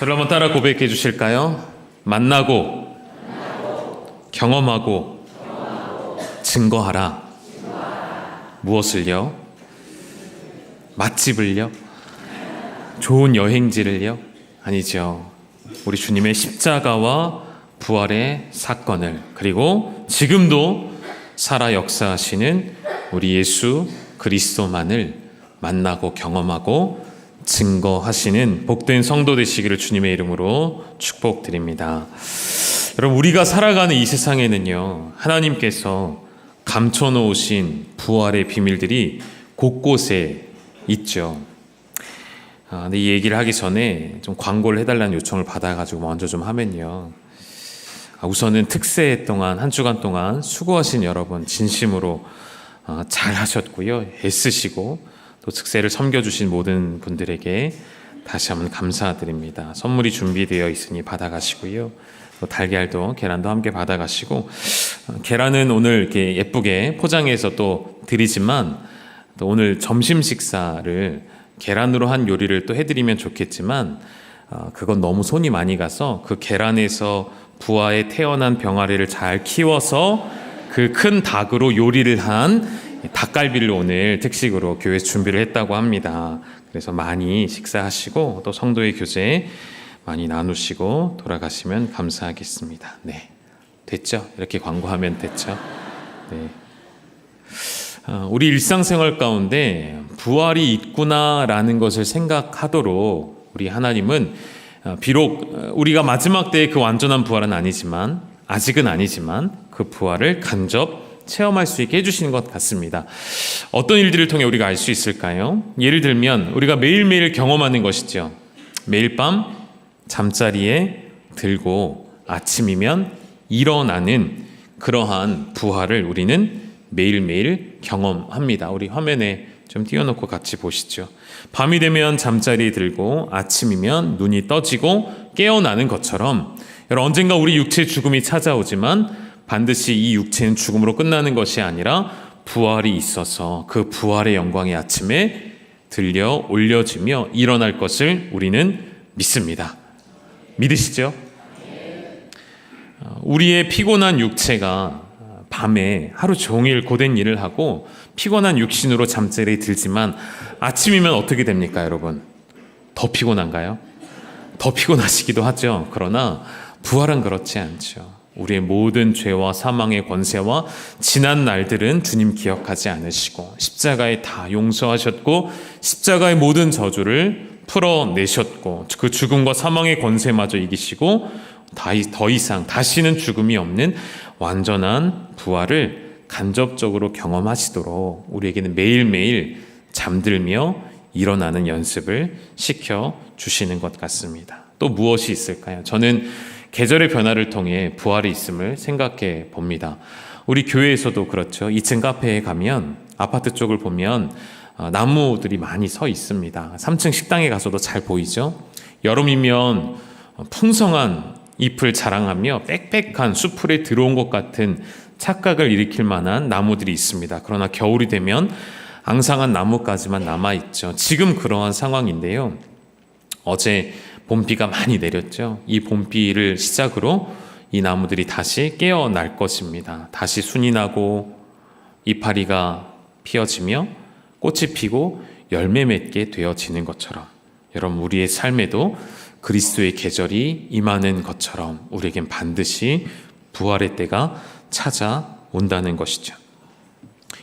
저를 한번 따라 고백해 주실까요? 만나고, 경험하고, 증거하라. 무엇을요? 맛집을요? 좋은 여행지를요? 아니죠. 우리 주님의 십자가와 부활의 사건을 그리고 지금도 살아 역사하시는 우리 예수 그리스도만을 만나고 경험하고 증거하시는 복된 성도 되시기를 주님의 이름으로 축복드립니다. 여러분 우리가 살아가는 이 세상에는요 하나님께서 감춰놓으신 부활의 비밀들이 곳곳에 있죠. 아, 근데 이 얘기를 하기 전에 좀 광고를 해달라는 요청을 받아가지고 먼저 좀 하면요. 아, 우선은 특세 동안 한 주간 동안 수고하신 여러분 진심으로 아, 잘 하셨고요. 애쓰시고 또 특세를 섬겨주신 모든 분들에게 다시 한번 감사드립니다. 선물이 준비되어 있으니 받아가시고요. 또 달걀도 계란도 함께 받아가시고 어, 계란은 오늘 이렇게 예쁘게 포장해서 또 드리지만 또 오늘 점심 식사를 계란으로 한 요리를 또 해드리면 좋겠지만 어, 그건 너무 손이 많이 가서 그 계란에서 부화에 태어난 병아리를 잘 키워서 그 큰 닭으로 요리를 한 닭갈비를 오늘 특식으로 교회에서 준비를 했다고 합니다. 그래서 많이 식사하시고 또 성도의 교제 많이 나누시고 돌아가시면 감사하겠습니다. 네. 됐죠? 이렇게 광고하면 됐죠? 네. 어, 우리 일상생활 가운데 부활이 있구나라는 것을 생각하도록 우리 하나님은 어, 비록 어, 우리가 마지막 때의 그 완전한 부활은 아니지만 아직은 아니지만 그 부활을 간접 체험할 수 있게 해주시는 것 같습니다. 어떤 일들을 통해 우리가 알 수 있을까요? 예를 들면 우리가 매일매일 경험하는 것이죠. 매일 밤 잠자리에 들고 아침이면 일어나는 그러한 부활을 우리는 매일매일 경험합니다. 우리 화면에 좀 띄워놓고 같이 보시죠. 밤이 되면 잠자리에 들고 아침이면 눈이 떠지고 깨어나는 것처럼 언젠가 우리 육체의 죽음이 찾아오지만 반드시 이 육체는 죽음으로 끝나는 것이 아니라 부활이 있어서 그 부활의 영광의 아침에 들려 올려지며 일어날 것을 우리는 믿습니다. 믿으시죠? 우리의 피곤한 육체가 밤에 하루 종일 고된 일을 하고 피곤한 육신으로 잠자리에 들지만 아침이면 어떻게 됩니까, 여러분? 더 피곤한가요? 더 피곤하시기도 하죠. 그러나 부활은 그렇지 않죠. 우리의 모든 죄와 사망의 권세와 지난 날들은 주님 기억하지 않으시고 십자가에 다 용서하셨고 십자가의 모든 저주를 풀어내셨고 그 죽음과 사망의 권세마저 이기시고 더 이상 다시는 죽음이 없는 완전한 부활을 간접적으로 경험하시도록 우리에게는 매일매일 잠들며 일어나는 연습을 시켜 주시는 것 같습니다. 또 무엇이 있을까요? 저는 계절의 변화를 통해 부활이 있음을 생각해 봅니다. 우리 교회에서도 그렇죠. 2층 카페에 가면 아파트 쪽을 보면 어, 나무들이 많이 서 있습니다. 3층 식당에 가서도 잘 보이죠. 여름이면 풍성한 잎을 자랑하며 빽빽한 수풀에 들어온 것 같은 착각을 일으킬 만한 나무들이 있습니다. 그러나 겨울이 되면 앙상한 나무까지만 남아있죠. 지금 그러한 상황인데요. 어제 봄비가 많이 내렸죠. 이 봄비를 시작으로 이 나무들이 다시 깨어날 것입니다. 다시 순이 나고 이파리가 피어지며 꽃이 피고 열매 맺게 되어지는 것처럼 여러분 우리의 삶에도 그리스도의 계절이 임하는 것처럼 우리에겐 반드시 부활의 때가 찾아온다는 것이죠.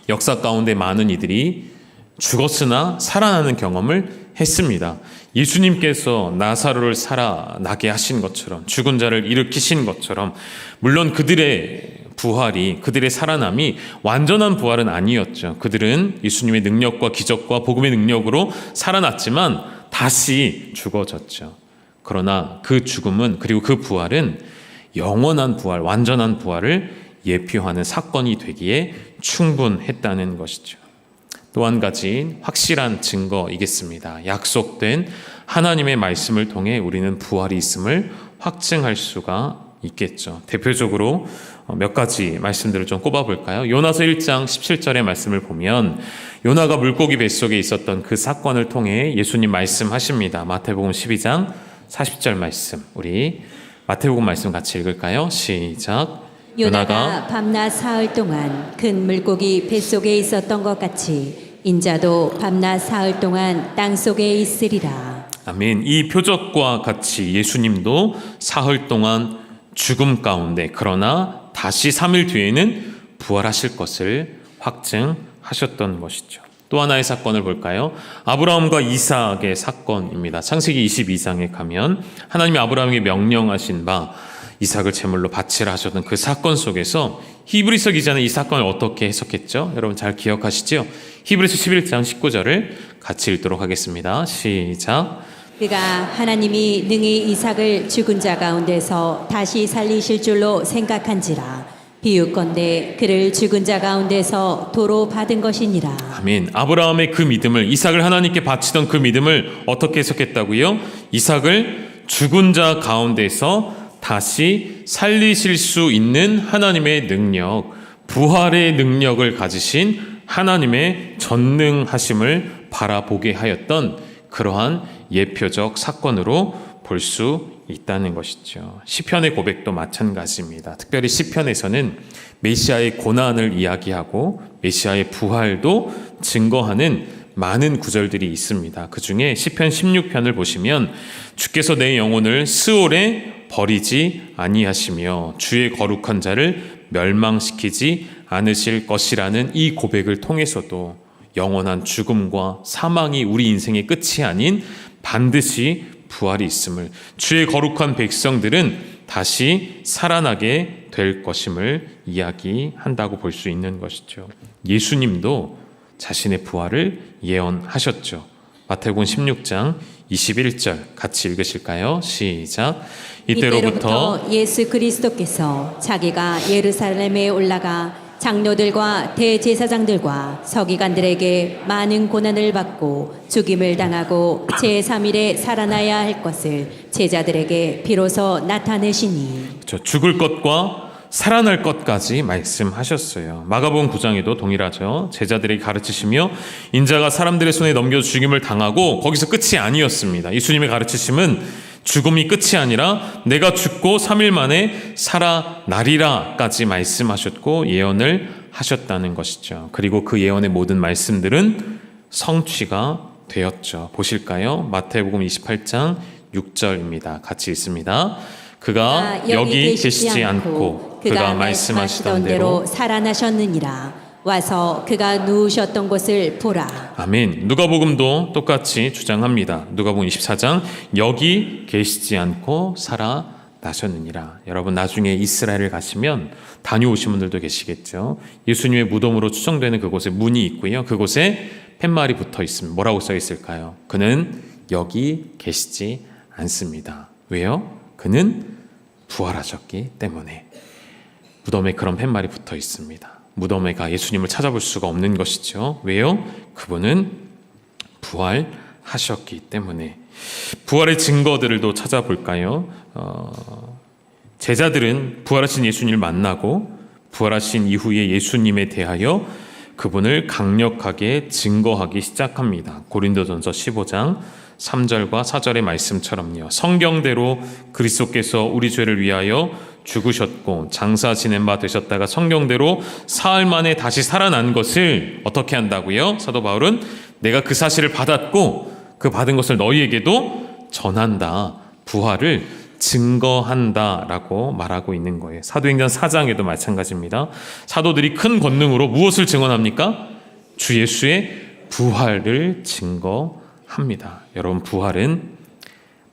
역사 가운데 많은 이들이 죽었으나 살아나는 경험을 했습니다. 예수님께서 나사로를 살아나게 하신 것처럼 죽은 자를 일으키신 것처럼 물론 그들의 부활이 그들의 살아남이 완전한 부활은 아니었죠. 그들은 예수님의 능력과 기적과 복음의 능력으로 살아났지만 다시 죽어졌죠. 그러나 그 죽음은 그리고 그 부활은 영원한 부활, 완전한 부활을 예표하는 사건이 되기에 충분했다는 것이죠. 또 한 가지 확실한 증거이겠습니다. 약속된 하나님의 말씀을 통해 우리는 부활이 있음을 확증할 수가 있겠죠. 대표적으로 몇 가지 말씀들을 좀 꼽아볼까요? 요나서 1장 17절의 말씀을 보면 요나가 물고기 뱃속에 있었던 그 사건을 통해 예수님 말씀하십니다. 마태복음 12장 40절 말씀 우리 마태복음 말씀 같이 읽을까요? 시작. 요나가 밤낮 사흘 동안 큰 물고기 뱃속에 있었던 것 같이 인자도 밤낮 사흘 동안 땅 속에 있으리라. 아멘. 이 표적과 같이 예수님도 사흘 동안 죽음 가운데 그러나 다시 3일 뒤에는 부활하실 것을 확증하셨던 것이죠. 또 하나의 사건을 볼까요? 아브라함과 이삭의 사건입니다. 창세기 22장에 가면 하나님이 아브라함에게 명령하신 바 이삭을 제물로 바치라 하셨던 그 사건 속에서 히브리서 기자는 이 사건을 어떻게 해석했죠? 여러분 잘 기억하시죠? 히브리서 11장 19절을 같이 읽도록 하겠습니다. 시작. 그가 하나님이 능히 이삭을 죽은 자 가운데서 다시 살리실 줄로 생각한지라. 비유건대 그를 죽은 자 가운데서 도로 받은 것이니라. 아멘. 아브라함의 그 믿음을 이삭을 하나님께 바치던 그 믿음을 어떻게 해석했다고요? 이삭을 죽은 자 가운데서 다시 살리실 수 있는 하나님의 능력, 부활의 능력을 가지신 하나님의 전능하심을 바라보게 하였던 그러한 예표적 사건으로 볼 수 있다는 것이죠. 시편의 고백도 마찬가지입니다. 특별히 시편에서는 메시아의 고난을 이야기하고 메시아의 부활도 증거하는 많은 구절들이 있습니다. 그 중에 시편 16편을 보시면 주께서 내 영혼을 스올에 버리지 아니하시며 주의 거룩한 자를 멸망시키지 않으실 것이라는 이 고백을 통해서도 영원한 죽음과 사망이 우리 인생의 끝이 아닌 반드시 부활이 있음을 주의 거룩한 백성들은 다시 살아나게 될 것임을 이야기한다고 볼 수 있는 것이죠. 예수님도 자신의 부활을 예언하셨죠. 마태복음 16장 21절 같이 읽으실까요? 시작. 이때로부터 예수 그리스도께서 자기가 예루살렘에 올라가 장로들과 대제사장들과 서기관들에게 많은 고난을 받고 죽임을 당하고 제3일에 살아나야 할 것을 제자들에게 비로소 나타내시니 저 죽을 것과 살아날 것까지 말씀하셨어요. 마가복음 9장에도 동일하죠. 제자들에게 가르치시며 인자가 사람들의 손에 넘겨 죽임을 당하고 거기서 끝이 아니었습니다. 예수님의 가르치심은 죽음이 끝이 아니라 내가 죽고 3일 만에 살아나리라까지 말씀하셨고 예언을 하셨다는 것이죠. 그리고 그 예언의 모든 말씀들은 성취가 되었죠. 보실까요? 마태복음 28장 6절입니다. 같이 읽습니다. 그가 아, 여기 계시지 않고 그가 말씀하시던 대로 살아나셨느니라 와서 그가 누우셨던 곳을 보라 아멘. 누가복음도 똑같이 주장합니다. 누가복음 24장 여기 계시지 않고 살아 나셨느니라. 여러분 나중에 이스라엘을 가시면 다녀오신 분들도 계시겠죠. 예수님의 무덤으로 추정되는 그곳에 문이 있고요. 그곳에 팻말이 붙어 있습니다. 뭐라고 써 있을까요? 그는 여기 계시지 않습니다. 왜요? 그는 부활하셨기 때문에 무덤에 그런 팻말이 붙어 있습니다. 무덤에 가 예수님을 찾아볼 수가 없는 것이죠. 왜요? 그분은 부활하셨기 때문에 부활의 증거들을 또 찾아볼까요? 어, 제자들은 부활하신 예수님을 만나고 부활하신 이후에 예수님에 대하여 그분을 강력하게 증거하기 시작합니다. 고린도전서 15장 3절과 4절의 말씀처럼요. 성경대로 그리스도께서 우리 죄를 위하여 죽으셨고 장사 지낸 바 되셨다가 성경대로 사흘 만에 다시 살아난 것을 어떻게 한다고요? 사도 바울은 내가 그 사실을 받았고 그 받은 것을 너희에게도 전한다. 부활을 증거한다라고 말하고 있는 거예요. 사도행전 4장에도 마찬가지입니다. 사도들이 큰 권능으로 무엇을 증언합니까? 주 예수의 부활을 증거 합니다. 여러분 부활은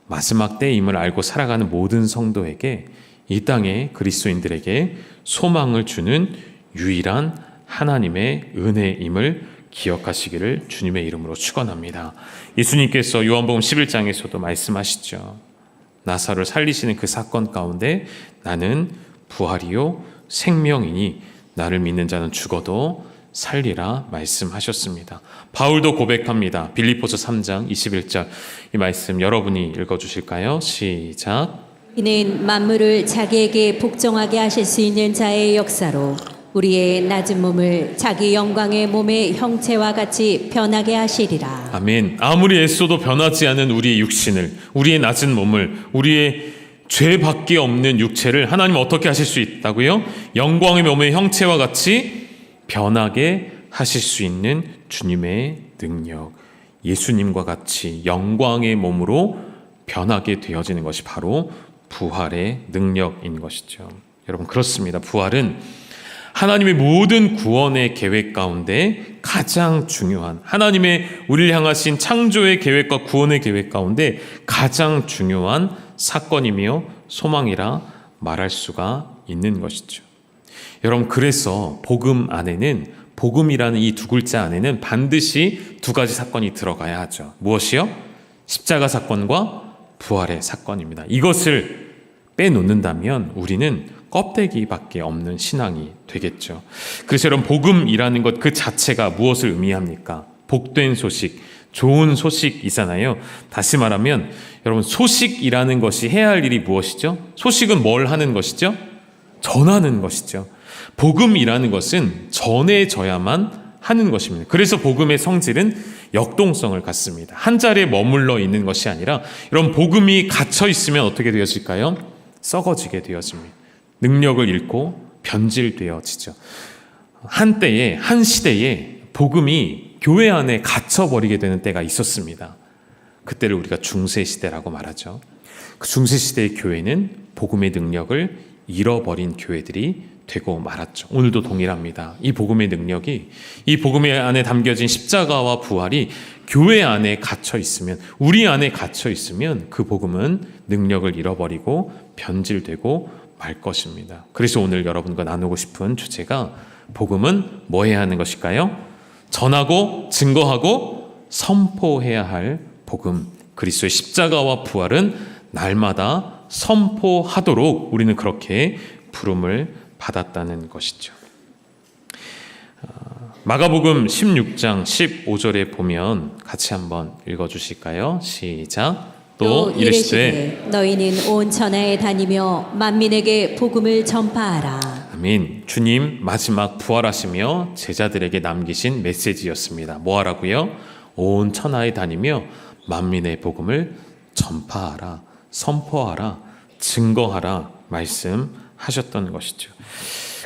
마지막 때임을 알고 살아가는 모든 성도에게 이 땅의 그리스도인들에게 소망을 주는 유일한 하나님의 은혜임을 기억하시기를 주님의 이름으로 축원합니다. 예수님께서 요한복음 11장에서도 말씀하시죠. 나사를 살리시는 그 사건 가운데 나는 부활이요 생명이니 나를 믿는 자는 죽어도 살리라 말씀하셨습니다. 바울도 고백합니다. 빌립보서 3장 21절 이 말씀 여러분이 읽어 주실까요? 시작. 이는 만물을 자기에게 복종하게 하실 수 있는 자의 역사로 우리의 낮은 몸을 자기 영광의 몸의 형체와 같이 변하게 하시리라. 아멘. 아무리 애써도 변하지 않은 우리의 육신을, 우리의 낮은 몸을, 우리의 죄밖에 없는 육체를 하나님 어떻게 하실 수 있다고요? 영광의 몸의 형체와 같이 변하게 하실 수 있는 주님의 능력. 예수님과 같이 영광의 몸으로 변하게 되어지는 것이 바로 부활의 능력인 것이죠. 여러분, 그렇습니다. 부활은 하나님의 모든 구원의 계획 가운데 가장 중요한 하나님의 우리를 향하신 창조의 계획과 구원의 계획 가운데 가장 중요한 사건이며 소망이라 말할 수가 있는 것이죠. 여러분 그래서 복음 안에는 복음이라는 이 두 글자 안에는 반드시 두 가지 사건이 들어가야 하죠. 무엇이요? 십자가 사건과 부활의 사건입니다. 이것을 빼놓는다면 우리는 껍데기밖에 없는 신앙이 되겠죠. 그래서 여러분 복음이라는 것 그 자체가 무엇을 의미합니까? 복된 소식, 좋은 소식이잖아요. 다시 말하면 여러분 소식이라는 것이 해야 할 일이 무엇이죠? 소식은 뭘 하는 것이죠? 전하는 것이죠. 복음이라는 것은 전해져야만 하는 것입니다. 그래서 복음의 성질은 역동성을 갖습니다. 한 자리에 머물러 있는 것이 아니라 이런 복음이 갇혀 있으면 어떻게 되어질까요? 썩어지게 되어집니다. 능력을 잃고 변질되어지죠. 한때에 한 시대에 복음이 교회 안에 갇혀 버리게 되는 때가 있었습니다. 그때를 우리가 중세 시대라고 말하죠. 그 중세 시대의 교회는 복음의 능력을 잃어버린 교회들이 되고 말았죠. 오늘도 동일합니다. 이 복음의 능력이 이 복음의 안에 담겨진 십자가와 부활이 교회 안에 갇혀 있으면 우리 안에 갇혀 있으면 그 복음은 능력을 잃어버리고 변질되고 말 것입니다. 그래서 오늘 여러분과 나누고 싶은 주제가 복음은 뭐 해야 하는 것일까요? 전하고 증거하고 선포해야 할 복음. 그리스도의 십자가와 부활은 날마다 선포하도록 우리는 그렇게 부름을 받았다는 것이죠. 어, 마가복음 16장 15절에 보면 같이 한번 읽어 주실까요? 시작. 또 이르시되 너희는 온 천하에 다니며 만민에게 복음을 전파하라. 아멘. 주님 마지막 부활하시며 제자들에게 남기신 메시지였습니다. 뭐 하라고요? 온 천하에 다니며 만민의 복음을 전파하라, 선포하라, 증거하라 말씀 하셨던 것이죠.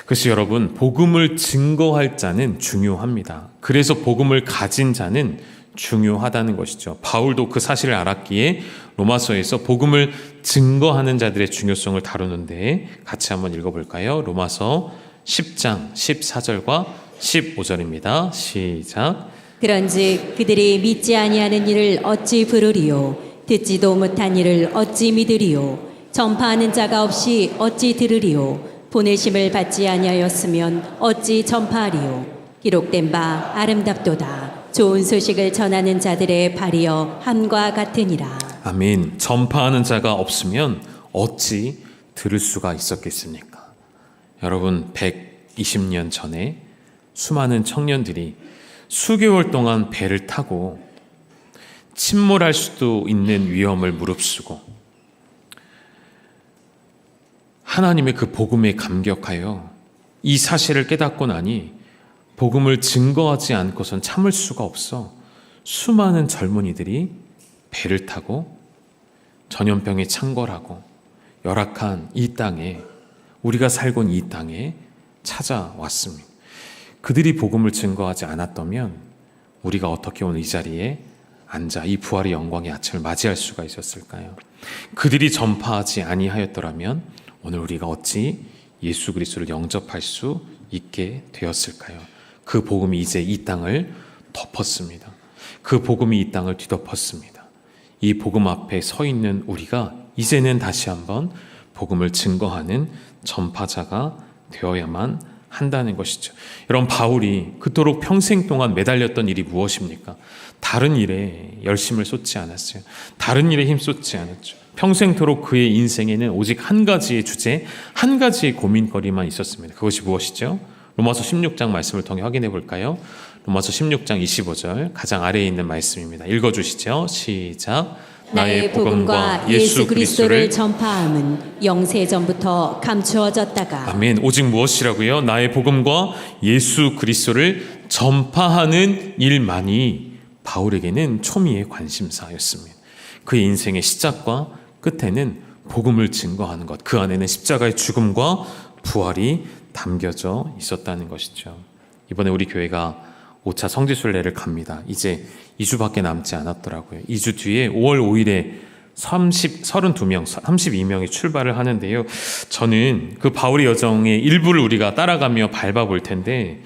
그래서 여러분 복음을 증거할 자는 중요합니다. 그래서 복음을 가진 자는 중요하다는 것이죠. 바울도 그 사실을 알았기에 로마서에서 복음을 증거하는 자들의 중요성을 다루는데 같이 한번 읽어볼까요? 로마서 10장 14절과 15절입니다. 시작. 그런즉 그들이 믿지 아니하는 일을 어찌 부르리요 듣지도 못한 일을 어찌 믿으리요 전파하는 자가 없이 어찌 들으리요 보내심을 받지 아니하였으면 어찌 전파하리요 기록된 바 아름답도다 좋은 소식을 전하는 자들의 발이여 함과 같으니라 아멘. 전파하는 자가 없으면 어찌 들을 수가 있었겠습니까? 여러분, 120년 전에 수많은 청년들이 수개월 동안 배를 타고 침몰할 수도 있는 위험을 무릅쓰고 하나님의 그 복음에 감격하여 이 사실을 깨닫고 나니 복음을 증거하지 않고선 참을 수가 없어 수많은 젊은이들이 배를 타고 전염병에 창궐하고 열악한 이 땅에 우리가 살고 있는 이 땅에 찾아왔습니다. 그들이 복음을 증거하지 않았다면 우리가 어떻게 오늘 이 자리에 앉아 이 부활의 영광의 아침을 맞이할 수가 있었을까요? 그들이 전파하지 아니하였더라면 오늘 우리가 어찌 예수 그리스도를 영접할 수 있게 되었을까요? 그 복음이 이제 이 땅을 덮었습니다. 그 복음이 이 땅을 뒤덮었습니다. 이 복음 앞에 서 있는 우리가 이제는 다시 한번 복음을 증거하는 전파자가 되어야만 한다는 것이죠. 여러분 바울이 그토록 평생 동안 매달렸던 일이 무엇입니까? 다른 일에 열심을 쏟지 않았어요. 다른 일에 힘 쏟지 않았죠. 평생토록 그의 인생에는 오직 한 가지의 주제, 한 가지의 고민거리만 있었습니다. 그것이 무엇이죠? 로마서 16장 말씀을 통해 확인해 볼까요? 로마서 16장 25절 가장 아래에 있는 말씀입니다. 읽어 주시죠. 시작. 나의 복음과 예수 그리스도를 전파함은 영세 전부터 감추어졌다가 아멘. 오직 무엇이라고요? 나의 복음과 예수 그리스도를 전파하는 일만이 바울에게는 초미의 관심사였습니다. 그의 인생의 시작과 끝에는 복음을 증거하는 것, 그 안에는 십자가의 죽음과 부활이 담겨져 있었다는 것이죠. 이번에 우리 교회가 5차 성지순례를 갑니다. 이제 2주밖에 남지 않았더라고요. 2주 뒤에 5월 5일에 30, 32명, 32명이 출발을 하는데요. 저는 그 바울의 여정의 일부를 우리가 따라가며 밟아볼 텐데,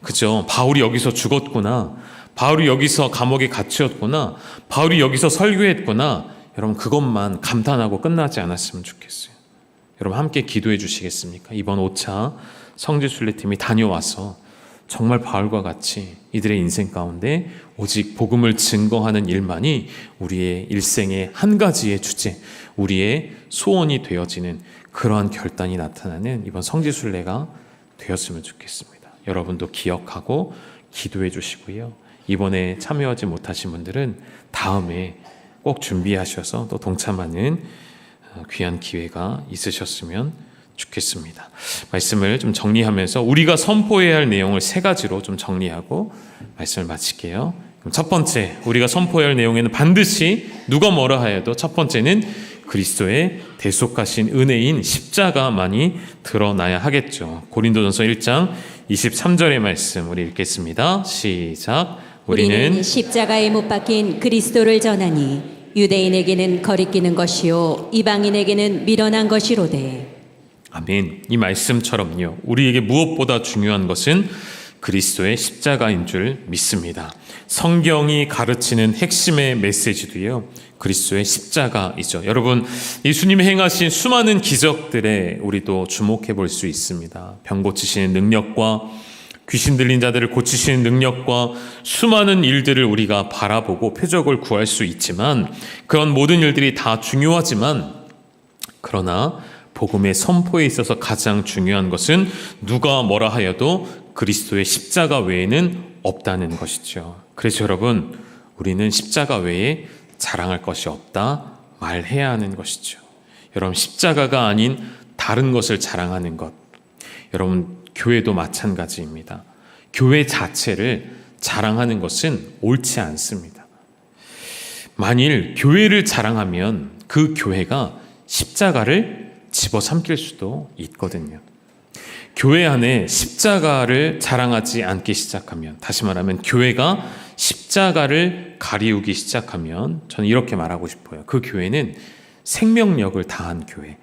그죠? 바울이 여기서 죽었구나. 바울이 여기서 감옥에 갇혔구나. 바울이 여기서 설교했구나. 여러분, 그것만 감탄하고 끝나지 않았으면 좋겠어요. 여러분, 함께 기도해 주시겠습니까? 이번 5차 성지순례팀이 다녀와서 정말 바울과 같이 이들의 인생 가운데 오직 복음을 증거하는 일만이 우리의 일생의 한 가지의 주제, 우리의 소원이 되어지는 그러한 결단이 나타나는 이번 성지순례가 되었으면 좋겠습니다. 여러분도 기억하고 기도해 주시고요. 이번에 참여하지 못하신 분들은 다음에 꼭 준비하셔서 또 동참하는 어, 귀한 기회가 있으셨으면 좋겠습니다. 말씀을 좀 정리하면서 우리가 선포해야 할 내용을 세 가지로 좀 정리하고 말씀을 마칠게요. 첫 번째, 우리가 선포해야 할 내용에는 반드시 누가 뭐라 하여도 첫 번째는 그리스도의 대속하신 은혜인 십자가만이 드러나야 하겠죠. 고린도전서 1장 23절의 말씀 우리 읽겠습니다. 시작. 우리는 우리는 십자가에 못 박힌 그리스도를 전하니 유대인에게는 거리끼는 것이요 이방인에게는 미련한 것이로되 아멘. 이 말씀처럼요. 우리에게 무엇보다 중요한 것은 그리스도의 십자가인 줄 믿습니다. 성경이 가르치는 핵심의 메시지도요. 그리스도의 십자가이죠. 여러분, 예수님이 행하신 수많은 기적들에 우리도 주목해 볼 수 있습니다. 병 고치시는 능력과 귀신 들린 자들을 고치시는 능력과 수많은 일들을 우리가 바라보고 표적을 구할 수 있지만 그런 모든 일들이 다 중요하지만 그러나 복음의 선포에 있어서 가장 중요한 것은 누가 뭐라 하여도 그리스도의 십자가 외에는 없다는 것이죠. 그래서 여러분, 우리는 십자가 외에 자랑할 것이 없다 말해야 하는 것이죠. 여러분, 십자가가 아닌 다른 것을 자랑하는 것. 여러분, 교회도 마찬가지입니다. 교회 자체를 자랑하는 것은 옳지 않습니다. 만일 교회를 자랑하면 그 교회가 십자가를 집어삼킬 수도 있거든요. 교회 안에 십자가를 자랑하지 않기 시작하면, 다시 말하면 교회가 십자가를 가리우기 시작하면, 저는 이렇게 말하고 싶어요. 그 교회는 생명력을 다한 교회.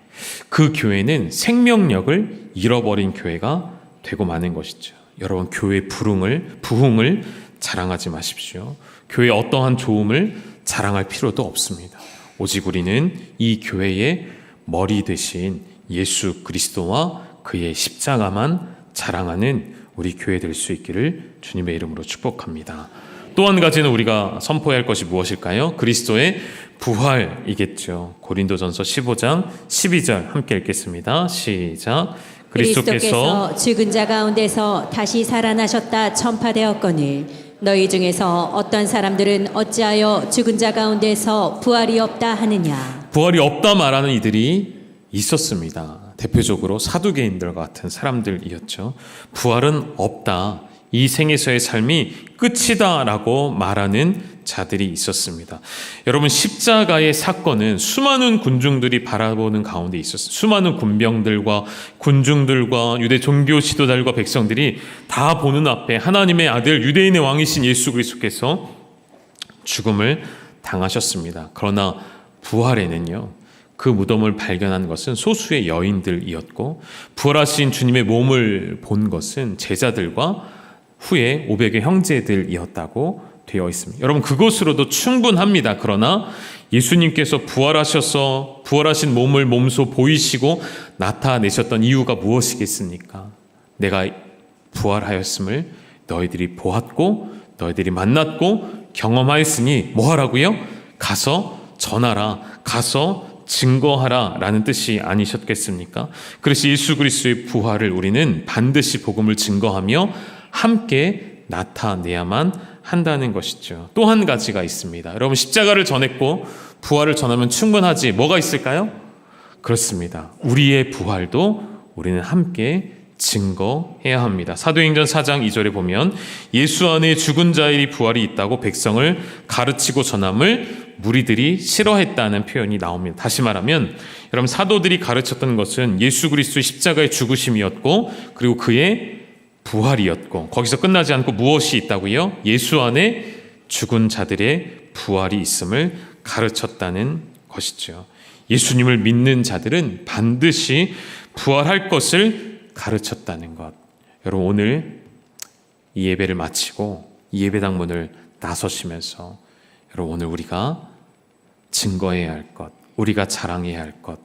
그 교회는 생명력을 잃어버린 교회가 되고 마는 것이죠. 여러분, 교회 부흥을, 부흥을 자랑하지 마십시오. 교회 어떠한 좋음을 자랑할 필요도 없습니다. 오직 우리는 이 교회의 머리 대신 예수 그리스도와 그의 십자가만 자랑하는 우리 교회 될 수 있기를 주님의 이름으로 축복합니다. 또 한 가지는 우리가 선포해야 할 것이 무엇일까요? 그리스도의 부활이겠죠. 고린도전서 15장 12절 함께 읽겠습니다. 시작. 그리스도께서 죽은 자 가운데서 다시 살아나셨다 전파되었거늘 너희 중에서 어떤 사람들은 어찌하여 죽은 자 가운데서 부활이 없다 하느냐 부활이 없다 말하는 이들이 있었습니다. 대표적으로 사두개인들 같은 사람들이었죠. 부활은 없다. 이 생에서의 삶이 끝이다라고 말하는 자들이 있었습니다. 여러분 십자가의 사건은 수많은 군중들이 바라보는 가운데 있었어요. 수많은 군병들과 군중들과 유대 종교 지도자들과 백성들이 다 보는 앞에 하나님의 아들 유대인의 왕이신 예수 그리스도께서 죽음을 당하셨습니다. 그러나 부활에는요. 그 무덤을 발견한 것은 소수의 여인들이었고 부활하신 주님의 몸을 본 것은 제자들과 후에 500의 형제들이었다고 되어 있습니다. 여러분 그것으로도 충분합니다. 그러나 예수님께서 부활하셔서 부활하신 몸을 몸소 보이시고 나타내셨던 이유가 무엇이겠습니까? 내가 부활하였음을 너희들이 보았고 너희들이 만났고 경험하였으니 뭐 하라고요? 가서 전하라. 가서 증거하라 라는 뜻이 아니셨겠습니까? 그래서 예수 그리스도의 부활을 우리는 반드시 복음을 증거하며 함께 나타내야만 한다는 것이죠. 또 한 가지가 있습니다. 여러분 십자가를 전했고 부활을 전하면 충분하지. 뭐가 있을까요? 그렇습니다. 우리의 부활도 우리는 함께 증거해야 합니다. 사도행전 4장 2절에 보면 예수 안에 죽은 자의 부활이 있다고 백성을 가르치고 전함을 무리들이 싫어했다는 표현이 나옵니다. 다시 말하면 여러분 사도들이 가르쳤던 것은 예수 그리스도의 십자가의 죽으심이었고 그리고 그의 부활이었고 거기서 끝나지 않고 무엇이 있다고요? 예수 안에 죽은 자들의 부활이 있음을 가르쳤다는 것이죠. 예수님을 믿는 자들은 반드시 부활할 것을 가르쳤다는 것. 여러분 오늘 이 예배를 마치고 이 예배당 문을 나서시면서 여러분 오늘 우리가 증거해야 할 것, 우리가 자랑해야 할 것,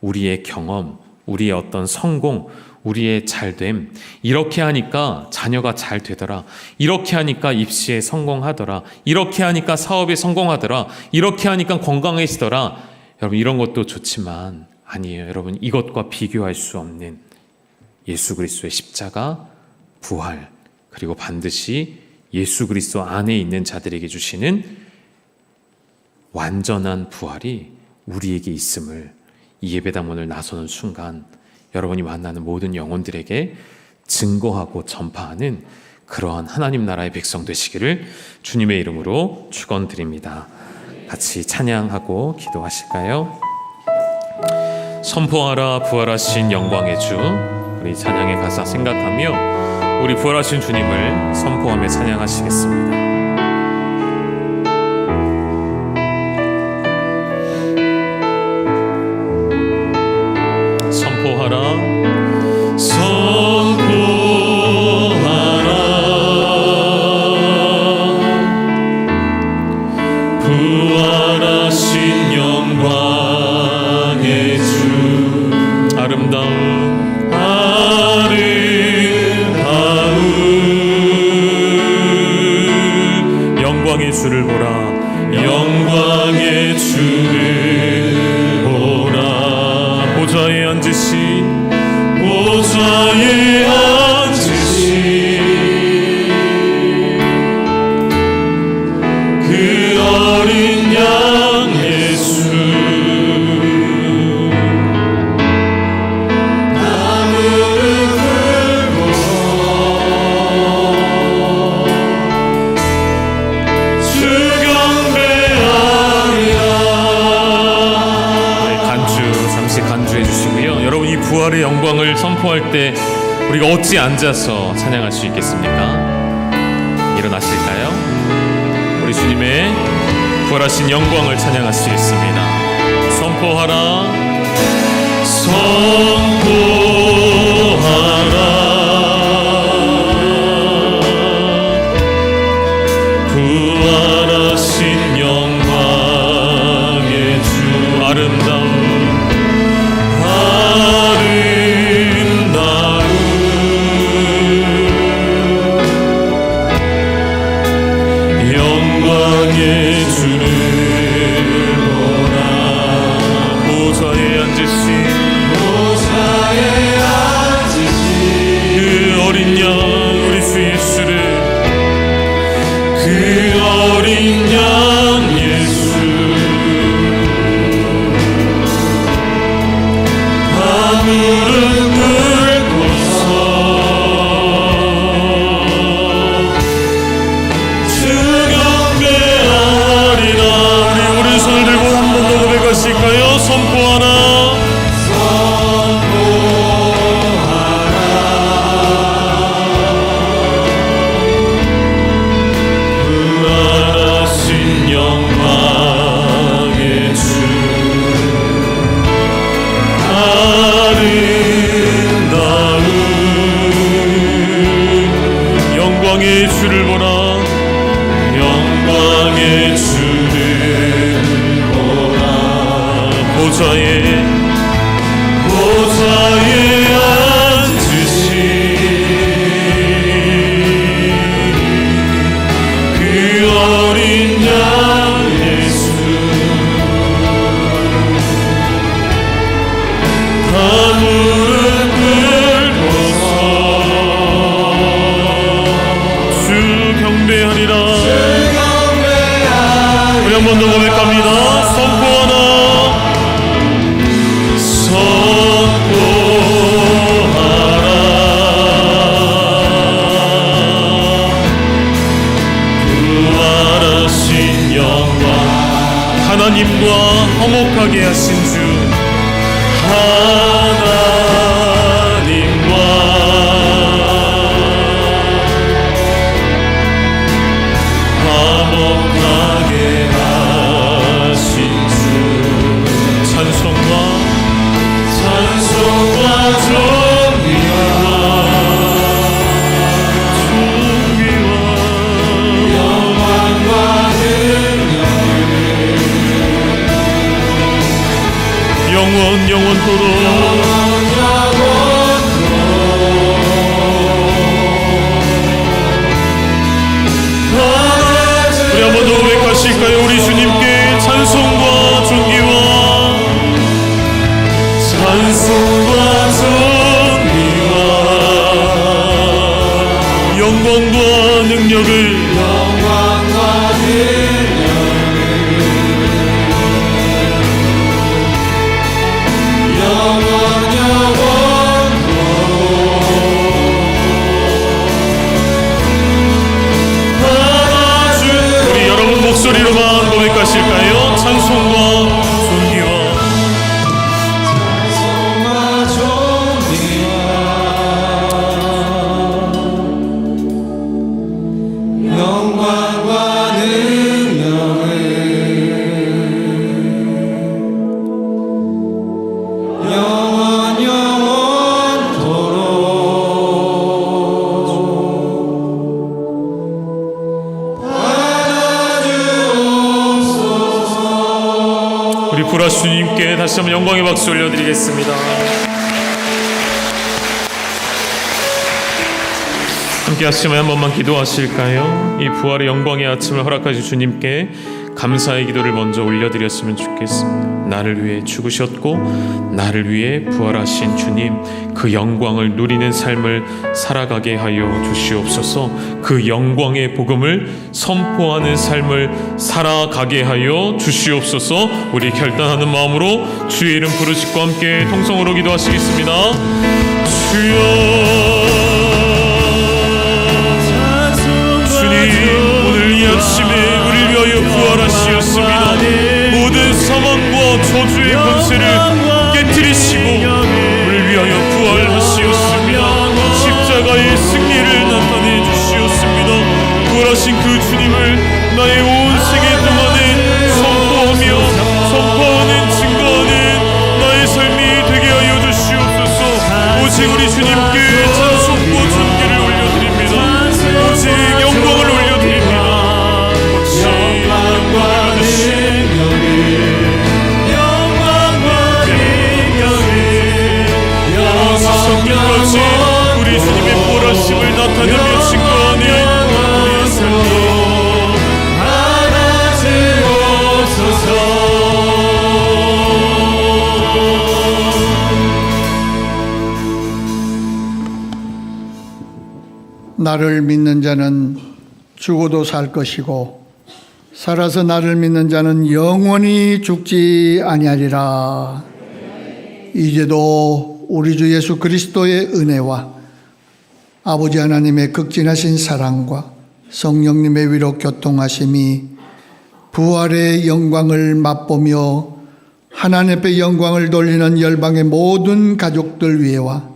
우리의 경험, 우리의 어떤 성공, 우리의 잘됨, 이렇게 하니까 자녀가 잘 되더라. 이렇게 하니까 입시에 성공하더라. 이렇게 하니까 사업에 성공하더라. 이렇게 하니까 건강해지더라. 여러분, 이런 것도 좋지만 아니에요. 여러분, 이것과 비교할 수 없는 예수 그리스도의 십자가, 부활, 그리고 반드시 예수 그리스도 안에 있는 자들에게 주시는 완전한 부활이 우리에게 있음을 이 예배당문을 나서는 순간 여러분이 만나는 모든 영혼들에게 증거하고 전파하는 그러한 하나님 나라의 백성 되시기를 주님의 이름으로 축원드립니다. 같이 찬양하고 기도하실까요? 선포하라 부활하신 영광의 주 우리 찬양의 가사 생각하며 우리 부활하신 주님을 선포하며 찬양하시겠습니다. 어찌 앉아서 찬양할 수 있겠습니까? 일어나실까요? 우리 주님의 부활하신 영광을 찬양할 수 있습니다. 선포하라, 선포하라. 부활 한번 더 고백하실까요? 우리 주님께 찬송과 존귀와 찬송과 존귀와 영광과 능력을 다시 한번 영광의 박수 올려드리겠습니다. 함께 하시면 한 번만 기도하실까요? 이 부활의 영광의 아침을 허락하신 주님께 감사의 기도를 먼저 올려드렸으면 좋겠습니다. 나를 위해 죽으셨고 나를 위해 부활하신 주님 그 영광을 누리는 삶을 살아가게 하여 주시옵소서. 그 영광의 복음을 선포하는 삶을 살아가게 하여 주시옵소서. 우리 결단하는 마음으로 주의 이름 부르시고 함께 통성으로 기도하시겠습니다. 주여 부활하시었습니다 모든 사망과 저주의 권세를 나를 믿는 자는 죽어도 살 것이고 살아서 나를 믿는 자는 영원히 죽지 아니하리라. 이제도 우리 주 예수 그리스도의 은혜와 아버지 하나님의 극진하신 사랑과 성령님의 위로 교통하심이 부활의 영광을 맛보며 하나님 앞에 영광을 돌리는 열방의 모든 가족들 위에와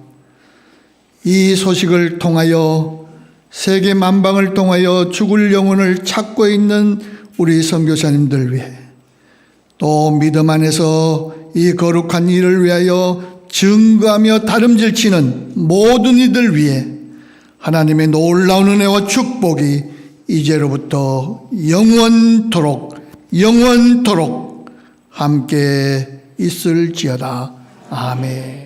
이 소식을 통하여 세계 만방을 통하여 죽을 영혼을 찾고 있는 우리 선교사님들 위해 또 믿음 안에서 이 거룩한 일을 위하여 증거하며 다름질치는 모든 이들 위해 하나님의 놀라운 은혜와 축복이 이제로부터 영원토록 영원토록 함께 있을지어다. 아멘.